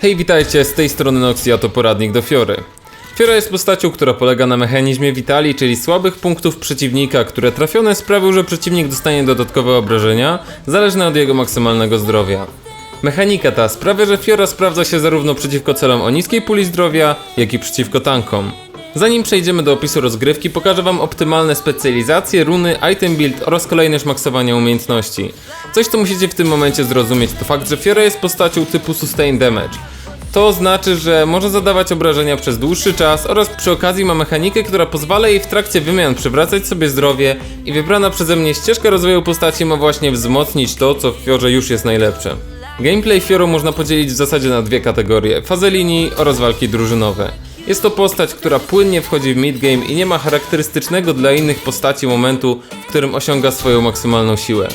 Hej, witajcie, z tej strony Noxy, a to poradnik do Fiory. Fiora jest postacią, która polega na mechanizmie Vitali, czyli słabych punktów przeciwnika, które trafione sprawią, że przeciwnik dostanie dodatkowe obrażenia, zależne od jego maksymalnego zdrowia. Mechanika ta sprawia, że Fiora sprawdza się zarówno przeciwko celom o niskiej puli zdrowia, jak i przeciwko tankom. Zanim przejdziemy do opisu rozgrywki, pokażę Wam optymalne specjalizacje, runy, item build oraz kolejne szmaksowania umiejętności. Coś, co musicie w tym momencie zrozumieć, to fakt, że Fiora jest postacią typu sustain damage. To znaczy, że może zadawać obrażenia przez dłuższy czas oraz przy okazji ma mechanikę, która pozwala jej w trakcie wymian przywracać sobie zdrowie i wybrana przeze mnie ścieżka rozwoju postaci ma właśnie wzmocnić to, co w Fiorze już jest najlepsze. Gameplay Fioro można podzielić w zasadzie na dwie kategorie, fazę linii oraz walki drużynowe. Jest to postać, która płynnie wchodzi w midgame i nie ma charakterystycznego dla innych postaci momentu, w którym osiąga swoją maksymalną siłę.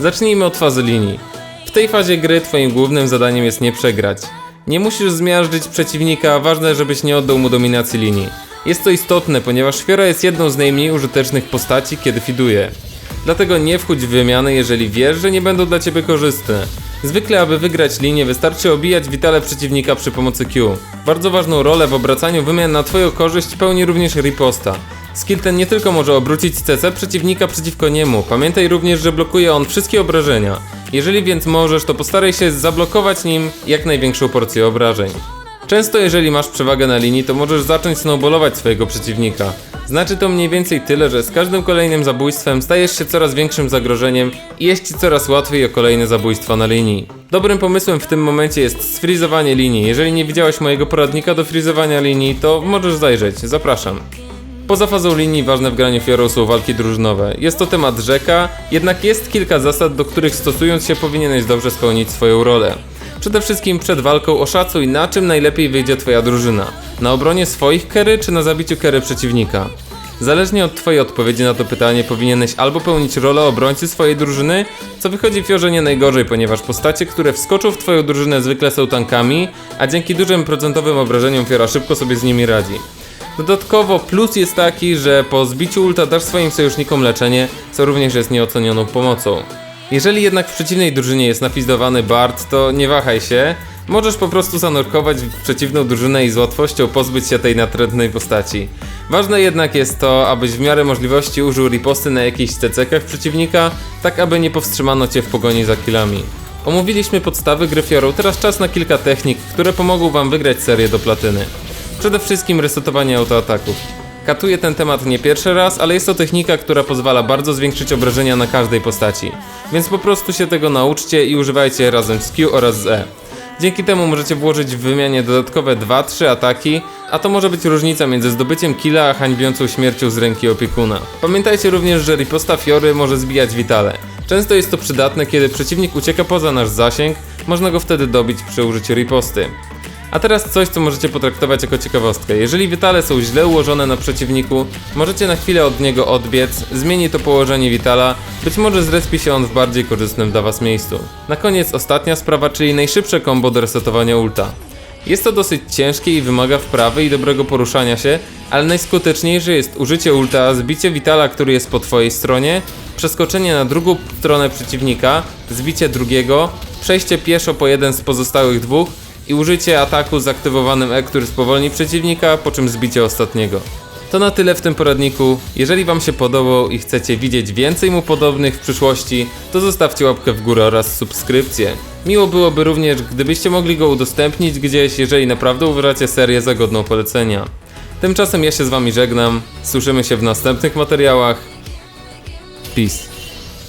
Zacznijmy od fazy linii. W tej fazie gry twoim głównym zadaniem jest nie przegrać. Nie musisz zmiażdżyć przeciwnika, ważne żebyś nie oddał mu dominacji linii. Jest to istotne, ponieważ Fiora jest jedną z najmniej użytecznych postaci, kiedy fiduje. Dlatego nie wchódź w wymiany, jeżeli wiesz, że nie będą dla ciebie korzystne. Zwykle, aby wygrać linię, wystarczy obijać witale przeciwnika przy pomocy Q. Bardzo ważną rolę w obracaniu wymian na twoją korzyść pełni również riposta. Skill ten nie tylko może obrócić CC przeciwnika przeciwko niemu, pamiętaj również, że blokuje on wszystkie obrażenia. Jeżeli więc możesz, to postaraj się zablokować nim jak największą porcję obrażeń. Często jeżeli masz przewagę na linii, to możesz zacząć snowballować swojego przeciwnika. Znaczy to mniej więcej tyle, że z każdym kolejnym zabójstwem stajesz się coraz większym zagrożeniem i jest ci coraz łatwiej o kolejne zabójstwa na linii. Dobrym pomysłem w tym momencie jest sfrizowanie linii. Jeżeli nie widziałeś mojego poradnika do frizowania linii, to możesz zajrzeć. Zapraszam. Poza fazą linii ważne w graniu Fiorą są walki drużynowe. Jest to temat rzeka, jednak jest kilka zasad, do których stosując się powinieneś dobrze spełnić swoją rolę. Przede wszystkim przed walką oszacuj na czym najlepiej wyjdzie twoja drużyna. Na obronie swoich kery czy na zabiciu kery przeciwnika. Zależnie od twojej odpowiedzi na to pytanie powinieneś albo pełnić rolę obrońcy swojej drużyny, co wychodzi Fiorze nie najgorzej, ponieważ postacie, które wskoczą w twoją drużynę zwykle są tankami, a dzięki dużym procentowym obrażeniom Fiora szybko sobie z nimi radzi. Dodatkowo plus jest taki, że po zbiciu ulta dasz swoim sojusznikom leczenie, co również jest nieocenioną pomocą. Jeżeli jednak w przeciwnej drużynie jest napizdowany Bard, to nie wahaj się, możesz po prostu zanurkować w przeciwną drużynę i z łatwością pozbyć się tej natrętnej postaci. Ważne jednak jest to, abyś w miarę możliwości użył riposty na jakichś cecekach przeciwnika, tak aby nie powstrzymano cię w pogoni za killami. Omówiliśmy podstawy gry Fiorą, teraz czas na kilka technik, które pomogą wam wygrać serię do platyny. Przede wszystkim resetowanie autoataków. Katuję ten temat nie pierwszy raz, ale jest to technika, która pozwala bardzo zwiększyć obrażenia na każdej postaci. Więc po prostu się tego nauczcie i używajcie razem z Q oraz z E. Dzięki temu możecie włożyć w wymianie dodatkowe 2-3 ataki, a to może być różnica między zdobyciem killa a hańbiącą śmiercią z ręki opiekuna. Pamiętajcie również, że riposta Fiory może zbijać witale. Często jest to przydatne, kiedy przeciwnik ucieka poza nasz zasięg, można go wtedy dobić przy użyciu riposty. A teraz coś, co możecie potraktować jako ciekawostkę. Jeżeli witale są źle ułożone na przeciwniku, możecie na chwilę od niego odbiec, zmieni to położenie witala, być może zrespi się on w bardziej korzystnym dla was miejscu. Na koniec ostatnia sprawa, czyli najszybsze combo do resetowania ulta. Jest to dosyć ciężkie i wymaga wprawy i dobrego poruszania się, ale najskuteczniejsze jest użycie ulta, zbicie witala, który jest po twojej stronie, przeskoczenie na drugą stronę przeciwnika, zbicie drugiego, przejście pieszo po jeden z pozostałych dwóch i użycie ataku z aktywowanym E, który spowolni przeciwnika, po czym zbicie ostatniego. To na tyle w tym poradniku. Jeżeli Wam się podobał i chcecie widzieć więcej mu podobnych w przyszłości, to zostawcie łapkę w górę oraz subskrypcję. Miło byłoby również, gdybyście mogli go udostępnić gdzieś, jeżeli naprawdę uważacie serię za godną polecenia. Tymczasem ja się z Wami żegnam. Słyszymy się w następnych materiałach. Peace.